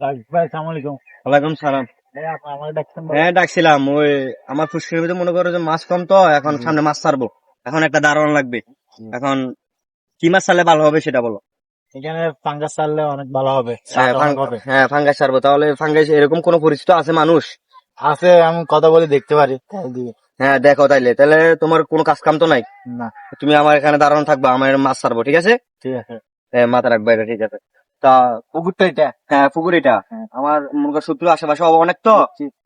ওয়ালাইকুম সালাম? হ্যাঁ ডাকছিলাম। ওই আমার ফুসকির ভিতরে মনে করো যে মাছ কম তো এখন সামনে মাছ ছাড়বো। এখন একটা দারোয়ান লাগবে। এখন কি মাছ ছাড়লে ভালো হবে সেটা বলো। এখানে পাঙ্গাস চাললে অনেক ভালো হবে। হ্যাঁ হবে। হ্যাঁ ফাঙ্গাস ছাড়বো। তাহলে ফাঙ্গাস এরকম কোন পরিচিত আছে মানুষ? আছে আমি কথা বলে দেখতে পারি হ্যাঁ দেখো তাইলে। তাহলে তোমার কোনো কাজ কাম তো নাই? না। তুমি আমার এখানে দাঁড়ানো থাকবা আমার মাছ ছাড়বো ঠিক আছে? ঠিক আছে। হ্যাঁ, মাথা রাখবা এটা ঠিক আছে। তা পুকুরটা এটা হ্যাঁ পুকুর এটা। হ্যাঁ। আমার মনে করো শত্রু আশেপাশে অনেক তো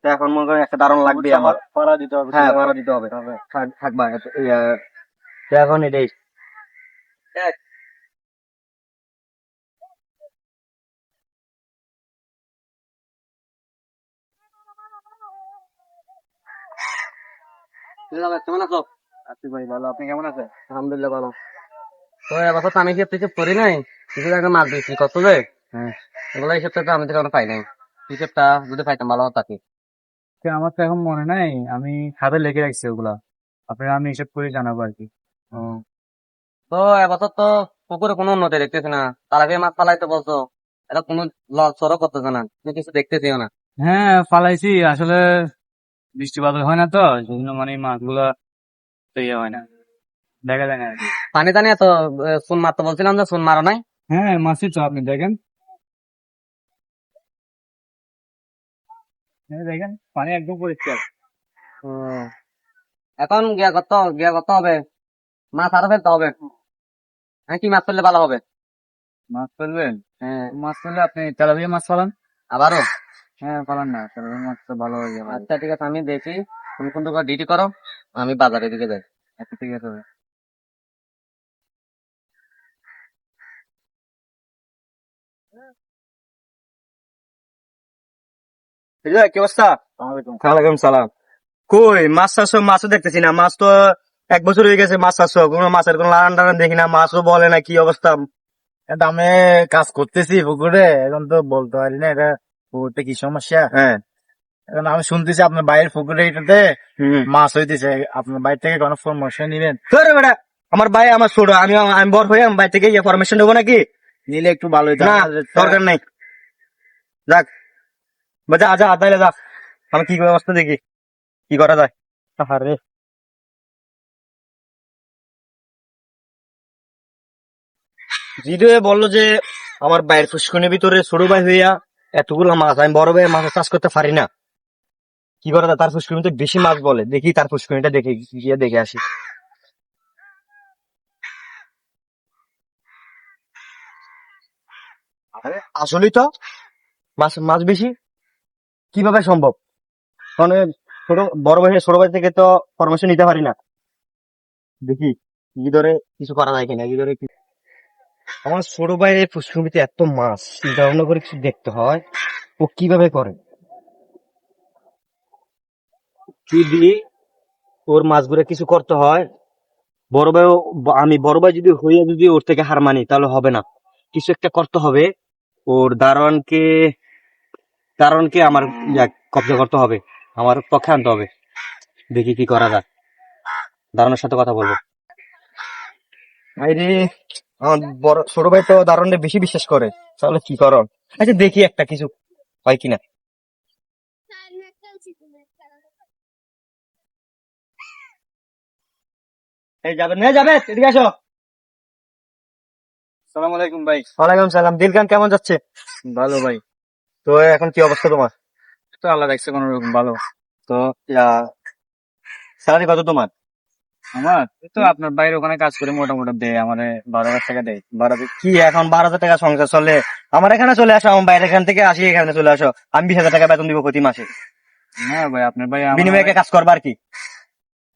তা এখন মনে করো একটা দারণ লাগবে আমার। পাড়া দিতে হবে হ্যাঁ ভাড়া দিতে হবে। থাকবা এখন এটাই। কেমন আছো? আছি ভাই ভালো। আপনি কেমন আছেন? আলহামদুলিল্লাহ ভালো। তো এবছর তো আমি কি কিছু করি নাই? কিছু একটা মাছ দিয়েছি কত যে? হ্যাঁ। এগুলো এই তো আমি তো কোনো পাই নাই। হিসেবটা যদি পাইতাম ভালো হতো আমার তো এখন মনে নাই আমি হাতে লিখে রাখছি ওগুলা। আপনার আমি হিসেব করে জানাব আর কি। তো এবছর তো পুকুরে কোনো উন্নতি দেখতেছি না। তার আগে মাছ পালাইতে বলছো। এটা কোনো লস সরও করতেছে না। তুমি কিছু দেখতেছিও না। হ্যাঁ ফালাইছি। আসলে বৃষ্টি বাদল হয় না তো সেজন্য মানে মাছগুলা তো ইয়ে হয় না। দেখা যায় না আর কি। পানি টানি তো সুন মারতে বলছিলাম যে সুন মারো নাই। হ্যাঁ মাছই তো আপনি দেখেন। দেখেন পানি একদম পরিষ্কার। এখন গিয়া করতে গিয়া করতে হবে। মাছ আরও ফেলতে হবে। হ্যাঁ কি মাছ ফেললে ভালো হবে? মাছ ফেলবেন হ্যাঁ। মাছ ফেললে আপনি তেলাপিয়া মাছ ফালান। আবারও? হ্যাঁ ফালান না তেলাপিয়া মাছ তো ভালো হয়ে যাবে। আচ্ছা ঠিক আছে আমি দেখি। তুমি করে ডিউটি করো আমি বাজারের দিকে যাই। আচ্ছা ঠিক আছে ভাই। এই যে, কি অবস্থা? ওয়ালাইকুম সালাম। কই মাছ চাষো মাছও দেখতেছি না মাছ তো এক বছর হয়ে গেছে মাছ চাষো কোনো মাছের কোনো লাগান টাগান দেখি না মাছও বলে না কি অবস্থা? কাজ করতেছি পুকুরে এখন তো বলতে পারি না এটা পুকুরতে কি সমস্যা? হ্যাঁ। এখন আমি শুনতেছি আপনার বাইরের পুকুরে এটাতে মাছ হইতেছে আপনার বাইরে থেকে কোনো পরামর্শ নিবেন? আমার ভাই আমার ছোট আমি আমি বড় হয়ে আমি ভাই থেকে ইনফরমেশন দেবো নাকি? নিলে একটু ভালো দরকার নাই। যাক বা যা যা তাইলে যা আমি কি ব্যবস্থা দেখি। কি করা যায়? আরে জিদুয়ে বলল যে আমার বাইরের ফুসকুনির ভিতরে ছোট ভাই হইয়া এতগুলো মাছ আমি বড় ভাই মাছ চাষ করতে পারি না। কি করা যায়? তার ফুসকুনিতে বেশি মাছ বলে। দেখি তার ফুসকুনিটা দেখে গিয়ে দেখে আসি। আরে আসলেই তো। মাছ মাছ বেশি? কীভাবে সম্ভব? মানে ছোট বড় ভাই ছোট ভাই থেকে তো পরামর্শ নিতে পারি না। দেখি কি ধরে কিছু করা যায় কিনা কি ধরে আমার ছোট ভাইয়ের পুষ্কমিতে এত মাছ চিন্তা ভাবনা করে কিছু দেখতে হয়। ও কীভাবে করে? কি দিয়ে ওর মাছগুলো কিছু করতে হয়? বড় ভাই আমি বড় ভাই যদি হইয়া যদি ওর থেকে হার মানি তাহলে হবে না। কিছু একটা করতে হবে। ওর দারোয়ানকে দারোয়ানকে আমার কবজা করতে হবে। আমার পক্ষে আনতে হবে। দেখি কি করা যায়। দারোয়ানের সাথে কথা বলব। আরে আমার বড়, ছোট ভাই তো দারোয়ানকে বেশি বিশ্বাস করে। তাহলে কি করো? আচ্ছা দেখি একটা কিছু হয় কিনা। যাবে না, যাবে, এদিকে আসো। সালাম আলাইকুম ভাই। ওয়ালাইকুম সালাম। দিলকান কেমন যাচ্ছে? ভালো ভাই। তো এখন কি অবস্থা তোমার? তো আল্লাহ কোন রকম ভালো। তো স্যালারি কত তোমার? আমার? তো আপনার বাইরে ওখানে কাজ করে মোটামুটি দেয় আমার বারো হাজার টাকা দেয়। বারো কি এখন বারো হাজার টাকা সংসার চলে? আমার এখানে চলে আসো আমার বাইরে এখান থেকে আসি এখানে চলে আসো। আমি বিশ হাজার টাকা বেতন দিব প্রতি মাসে। হ্যাঁ ভাই আপনার ভাই বিনিময়ে কাজ করবার কি।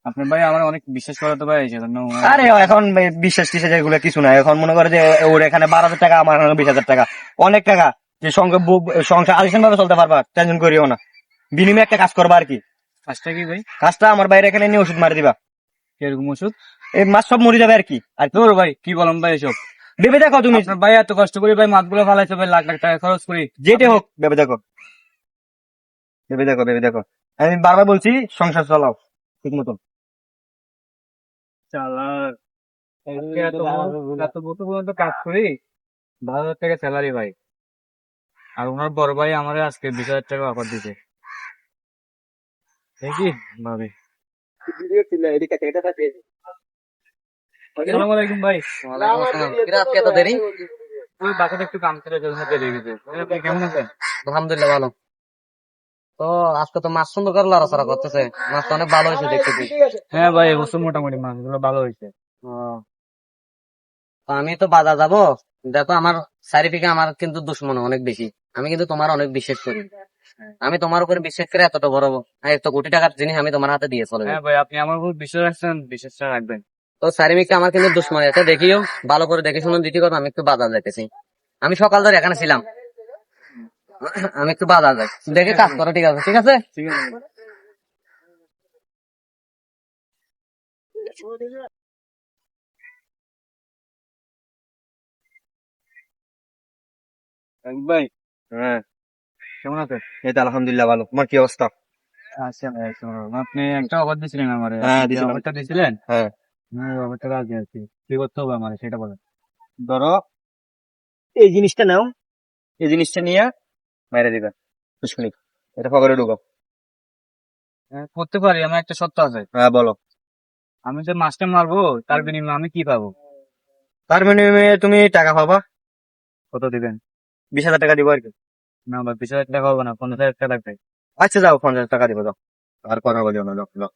আপনার ভাই আমার অনেক বিশ্বাস করে তো ভাই সেজন্য আরে এখন বিশ্বাস টিসাস এগুলো কিছু না এখন মনে করে যে ওর এখানে বারো হাজার টাকা আমার এখানে বিশ হাজার টাকা। অনেক টাকা যে সঙ্গে সংসার আলিশান ভাবে চলতে পারবা টেনশন করিও না। বিনিময়ে একটা কাজ করবা আর কি। কাজটা কি ভাই? কাজটা আমার বাইরে এখানে নিয়ে ওষুধ মারি দিবা। কীরকম ওষুধ? এই মাছ সব মরে যাবে আর কি। আর তোর ভাই কি বললাম ভাই এসব? ভেবে দেখো তুমি। ভাই এত কষ্ট করি ভাই মাছগুলো ফালাইছে ভাই লাখ লাখ টাকা খরচ করি। যেটা হোক ভেবে দেখো। ভেবে দেখো ভেবে দেখো। আমি বারবার বলছি সংসার চালাও ঠিক মতন। চালার এত বছর পর্যন্ত কাজ করি বারো হাজার টাকা স্যালারি ভাই। আর ওনার বড় ভাই আমার আজকে বিশ হাজার টাকা অফার দিছে। দেখি ভাবি? আসসালামু ভাই। ওয়ালাইকুম আসসালাম। কিরে, আজকে এত দেরি ওই বাসাতে একটু কাম কেমন আছেন আলহামদুলিল্লাহ ভালো। তো আজকে তো মাছ সুন্দর করে লড়াচড়া করতেছে। মাছ তো অনেক ভালো হয়েছে দেখতেছি হ্যাঁ ভাই এবছর মোটামুটি মাছগুলো ভালো হয়েছে। আমি তো বাজার যাব। দেখো আমার চারিদিকে আমার কিন্তু দুশ্মন অনেক বেশি। আমি কিন্তু তোমার অনেক বিশ্বাস করি। আমি তোমার উপরে বিশ্বাস করে এতটা বড় এত কোটি টাকার জিনিস আমি তোমার হাতে দিয়ে চলে হ্যাঁ ভাই আপনি আমার উপর বিশ্বাস রাখছেন বিশ্বাসটা রাখবেন। তো চারিদিকে আমার কিন্তু দুশ্মন আছে। দেখিও ভালো করে দেখে শুনে দিতে কথা আমি একটু বাজার যাইতেছি। আমি সকাল ধরে এখানে ছিলাম। আমি একটু বাজার যাই। দেখে কাজ করো ঠিক আছে ঠিক আছে? ঠিক আছে। ভাই। হ্যাঁ। কেমন আছেন? এই তো আলহামদুলিল্লাহ ভালো। তোমার কি অবস্থা? আচ্ছা আপনি একটা অফার দিয়েছিলেন আমারে। হ্যাঁ, অফারটা দিয়েছিলেন হ্যাঁ। অফারটা রাজি আছি। কি করতে হবে আমার সেটা বলেন। ধরো এই জিনিসটা নাও। এই জিনিসটা নিয়ে বাইরে দিবে। শুনি এটা পকেটে করতে পারি আমার একটা সত্য আছে। হ্যাঁ বলো। আমি যে মাছটা মারবো তার বিনিময়ে আমি কি পাবো? তার বিনিময়ে তুমি টাকা পাবা। কত দিবেন? বিশ হাজার টাকা দিব আর কি। না ভাই বিশ হাজার টাকা হবে না পঞ্চাশ হাজার টাকা লাগবে। আচ্ছা যাও পঞ্চাশ টাকা দিব যাও। আর কথা বলিও না যাও যাও।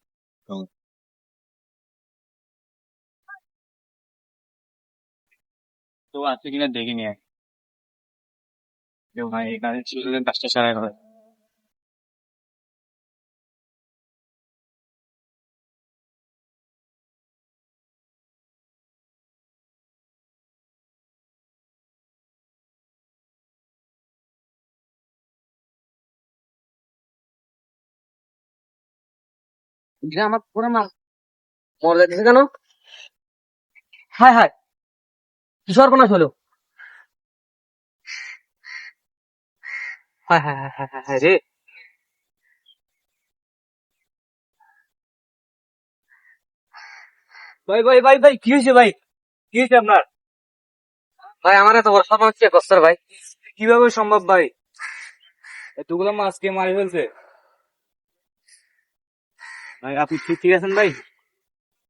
তো আছে কিনা দেখিনি আর ভাই এখানে ছিল কাজটা সারা করে এটা আমার পুরো মাছ মরে যাচ্ছে কেন হায় হায় কি সর্বনাশ হলো হায় হায় হায় হায় হায় হায় রে ভাই ভাই ভাই ভাই কি হয়েছে ভাই কি হয়েছে আপনার ভাই আমার এত বড় সর্বনাশ কে করছে ভাই কীভাবে সম্ভব ভাই এতগুলো মাছ কে মারি ফেলছে ভাই আপনি ঠিক ঠিক আছেন ভাই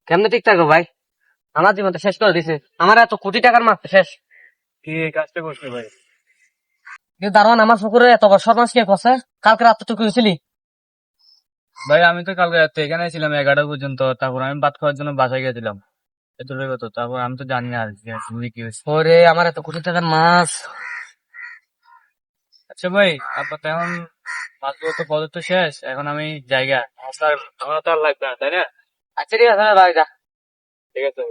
কেমনে ঠিক থাকো ভাই আমার জীবনটা শেষ করে দিছে আমার এত কোটি টাকার মাছ শেষ কি কাজটা করছে ভাই দারোয়ান আমার পুকুরে এত সর্বনাশ কে করছে? কালকে রাতটুকু ছিলি ভাই আমি তো কালকে রাতে এখানে ছিলাম এগারোটা পর্যন্ত। তারপর আমি ভাত খাওয়ার জন্য বাসায় গেছিলাম। এতটাই কথা। তারপর আমি তো জানি না আজকে কি হয়েছে। ওরে আমার এত কোটি টাকার মাছ। আচ্ছা ভাই আপনার তো এখন মাছগুলো তো পদের তো শেষ। এখন আমি জায়গা। আমার তো আর লাগবে না তাই না? আচ্ছা ঠিক আছে ভাই যা। ঠিক আছে।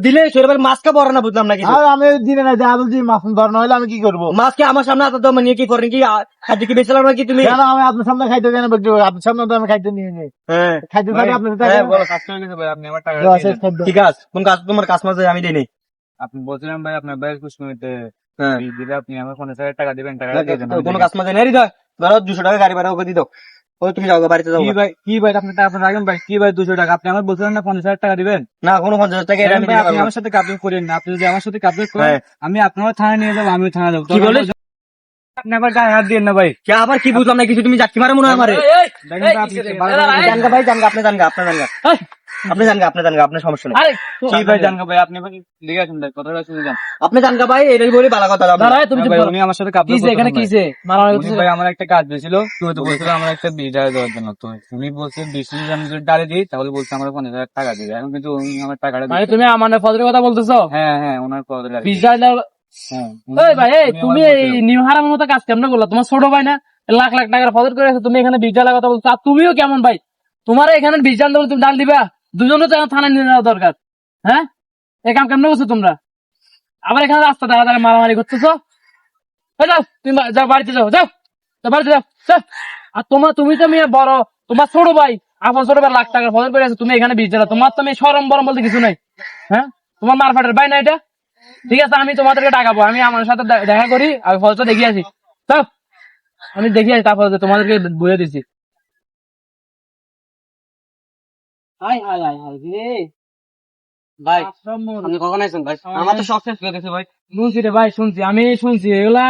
দিলে শরীরের বড় না বুঝলাম না আমি দিনে না যা বলছি মাছ ধর নইলে আমি কি করব? মাছকে আমার সামনে আতো মানে কি করেন কি? খাদ্য কি বেছিলাম নাকি তুমি? আমি আপনার সামনে খাইতে কেন আপনার সামনে তো আমি খাইতে নিয়ে নিই। হ্যাঁ। খাইতে ভাই, আপনার সাথে হ্যাঁ, বলো, কাজ হয়ে গেছে ভাই, আপনি আমার টাকাটা দেওয়া দিয়ে শেষ দেন। খাদ্য। ঠিক আছে কোন কাজ তোমার কাজ আমি দিই আপনি বলছিলেন ভাই আপনার কুসমিতে হ্যাঁ। দিলে আপনি আমার পঞ্চাশ হাজার টাকা দিবেন টাকা কোনো কাজ মাঝে নেই ধর ধরো দুশো টাকা গাড়ি ভাড়া ওকে দিয়ে দাও ও তুমি যাও বাড়িতে যাও কি ভাই কি ভাই আপনি টাকা রাখেন ভাই কি ভাই দুশো টাকা আপনি আমার বলছিলেন না পঞ্চাশ হাজার টাকা দিবেন না কোনো পঞ্চাশ হাজার টাকা এটা আমি ভাই, দিতে আপনি আমার সাথে কাপড় করেন না আপনি যদি আমার সাথে কাপড় করেন হ্যাঁ। আমি থানায় নিয়ে যাব আমিও থানায় যাব কি বলে? আপনি আবার গায়ে হাত দিয়ে না ভাই কে আবার কি বুঝলাম না কিছু তুমি যাচ্ছি মারে মনে হয় আমারে জানগা ভাই জানগা আপনি জানগা আপনার জানগা আপনি জানগা আপনি জানগা আপনার সমস্যা নেই। আরে কি ভাই জানগা ভাই আপনি ভাই লিখে আসুন ভাই কথাটা শুনে যান। আপনি জানগা ভাই এটাই বলি ভালো কথা। দাঁড়ায় তুমি ভাই, উনি আমার সাথে কাপড় এখানে মারামারি ভাই আমার একটা কাজ দিয়েছিল তুমি তো বলছিল আমার একটা দেওয়ার জন্য। তো উনি বলছে বিশ হাজার আমি যদি ডালে দিই তাহলে বলছে আমার পঞ্চাশ হাজার টাকা দিবে। এখন কিন্তু উনি আমার টাকাটা মানে তুমি আমার ফজরের কথা বলতেছো? হ্যাঁ হ্যাঁ ওনার হ্যাঁ ভাই তুমি এই। মতো কাজ কেমন করলা? তোমার ছোট ভাই না? লাখ লাখ টাকার ফজর করে তুমি এখানে বিজ্জালের কথা বলছো। আর তুমিও কেমন ভাই? তোমার এখানে দেবো তুমি ডাল দিবা? দুজনে তো থানায় নিয়ে যাওয়া দরকার হ্যাঁ? এই কাম কেমন করছ তোমরা? আবার এখানে রাস্তা দাঁড়া দাঁড়া মারামারি করতেছো। যাও, তুমি যাও, বাড়িতে যাও যাও। বাড়িতে যাও। আর তোমার তুমি তো মেয়ে বড়, তোমার ছোট ভাই আপন ছোট ভাই লাখ টাকার ফজর করে তুমি এখানে বিজ্জালা তোমার তো মেয়ে সরম বরম বলতে কিছু নাই হ্যাঁ? তোমার মারফাটের ভাই না এটা? ঠিক আছে, আমি তোমাদেরকে ডাকাবো, আমি আমার সাথে দেখা করি, আমি ফলটা দেখে আসি। আমি দেখে আসি, তারপর তোমাদেরকে বুঝে দিচ্ছি। হাই হাই হাই হাই রে। ভাই আপনি কখন আইছেন ভাই? আমার তো সব শেষ করে দিয়েছে ভাই। শুনছি রে ভাই শুনছি। আমি শুনছি এগুলা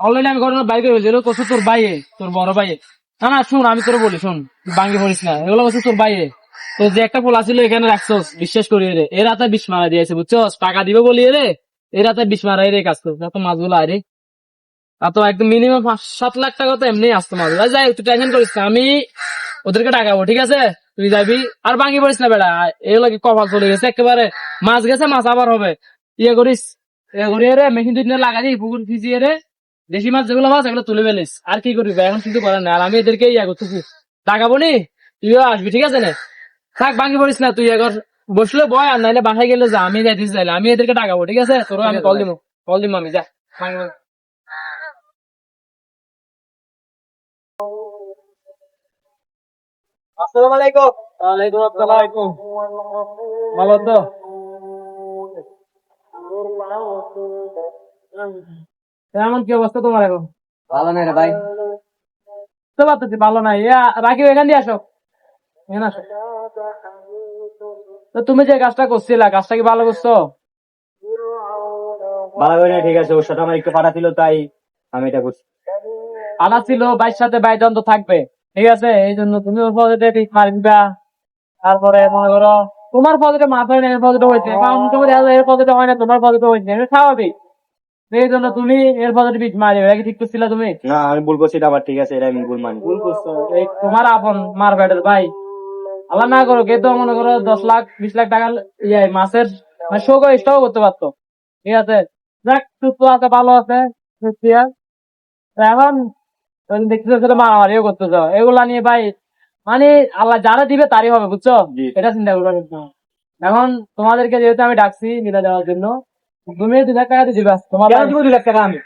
অলরেডি আমি ঘটনা বাইক হয়েছে এগুলো কত তোর বাইয়ে তোর বড় বাইয়ে না না শুন আমি তোর বলি শুন। বাঙ্গি পড়িস না। এগুলো বলছে তোর বাইয়ে তো যে একটা পোলা ছিল এখানে রাখছস বিশ্বাস করি রে। এর হাতে বিষ মারা দিয়েছে বুঝছস? টাকা দিবে বলি রে। এর হাতে বিষ মারা রে কাজ করছে তো মাছগুলো আরে আর তো একদম মিনিমাম পাঁচ সাত লাখ টাকা তো এমনি আসতো মাছ। যাই তুই টেনশন করিস না। আমি ওদেরকে টাকাবো ঠিক আছে? তুই যাবি? আর ভাঙি পড়িস না বেড়া। এগুলো কি কপাল চলে গেছে একেবারে মাছ গেছে মাছ আবার হবে। ইয়ে করিস ইয়ে রে মেশিন দুই লাগা দিই পুকুর ভিজিয়ে রে দেশি মাছ যেগুলো মাছ এগুলো তুলে ফেলিস। আর কি করবি এখন কিন্তু করার না আর আমি এদেরকে ইয়া করতেছি। টাকাবো নি? তুইও আসবি ঠিক আছে না? থাক ভাঙি পড়িস না তুই একবার বসলে বয় আর নাইলে বাসায় গেলে যা আমি যাইতেছি যাইলে আমি এদেরকে টাকাবো ঠিক আছে? তোর আমি কল দিব কল দিব আমি যা। ভাঙি। আসসালামু আলাইকুম। ওয়ালাইকুম আসসালাম। ভালো তো এমন কি অবস্থা তোমার এখন? ভালো নাই রে ভাই। তো পারতেছি ভালো নাই। এখান দিয়ে আসো। এখানে আসো। তো তুমি যে কাজটা করছিলা কাজটা কি ভালো করছ? ভালো করে ঠিক আছে ওর সাথে আমার একটু পাঠা ছিল তাই আমি এটা করছি। আনা ছিল বাইর সাথে তো থাকবে। ঠিক আছে এই জন্য তুমি ওর পদে ঠিক মারি তারপরে মনে করো তোমার হয় না এর পদে হয়েছে। কারণ তুমি এর পদে হয় না তোমার পদে হয়েছে এটা স্বাভাবিক। এই জন্য তুমি এর পদে বিষ মারি এটা ঠিক করছিলা তুমি? না আমি ভুল করছি আবার ঠিক আছে এটা আমি ভুল মানি। ভুল করছ। এই তোমার আপন মার ব্যাটের ভাই। আল্লাহ না করো কে তো মনে করো দশ লাখ বিশ লাখ টাকা ইয়ে মাসের মানে শো করে স্টক করতে পারতো। ঠিক আছে? যাক সুস্থ আছে ভালো আছে। এখন তুমি দেখতেছো সেটা মারামারিও করতে চাও এগুলা নিয়ে ভাই মানে আল্লাহ যারা দিবে তারই হবে বুঝছ? এটা চিন্তা করবে না। এখন তোমাদেরকে যেহেতু আমি ডাকছি মিলা দেওয়ার জন্য তুমি দু লাখ টাকা দিবা। তোমার দুই লাখ টাকা আমি?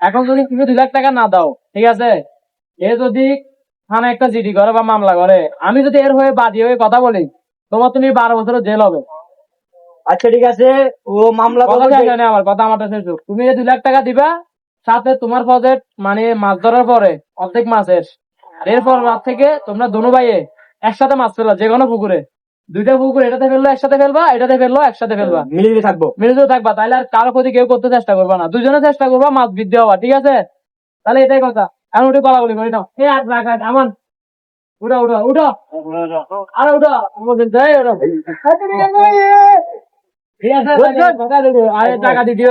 এখন যদি তুমি দুই লাখ টাকা না দাও ঠিক আছে? এ যদি থানা একটা জিডি করে বা মামলা করে আমি যদি এর হয়ে বাদী হয়ে কথা বলি তোমার তুমি বারো বছরের জেল হবে। আচ্ছা ঠিক আছে। ও মামলা কথা আমার কথা আমার শেষ তুমি দুই লাখ টাকা দিবা সাথে তোমার প্রজেক্ট মানে মাছ ধরার পরে অর্ধেক মাছের আর এরপর রাত থেকে তোমরা দোনো ভাইয়ে একসাথে মাছ ফেলা যে কোনো পুকুরে দুইটা পুকুর এটাতে ফেলল একসাথে ফেলবা এটাতে ফেলল একসাথে ফেলবা মিলিয়ে থাকব মিলিত থাকবা তাহলে আর কারও প্রতি কেউ করতে চেষ্টা করবা না দুজনে চেষ্টা করবা মাছ বৃদ্ধি হওয়া ঠিক আছে তাহলে এটাই কথা এখন উঠে গলাগুলি করি নাও এ আর রাখ আমান উঠো উঠো উঠো আরে উঠো আমাদের যাই ঠিক আছে টাকা দিদিও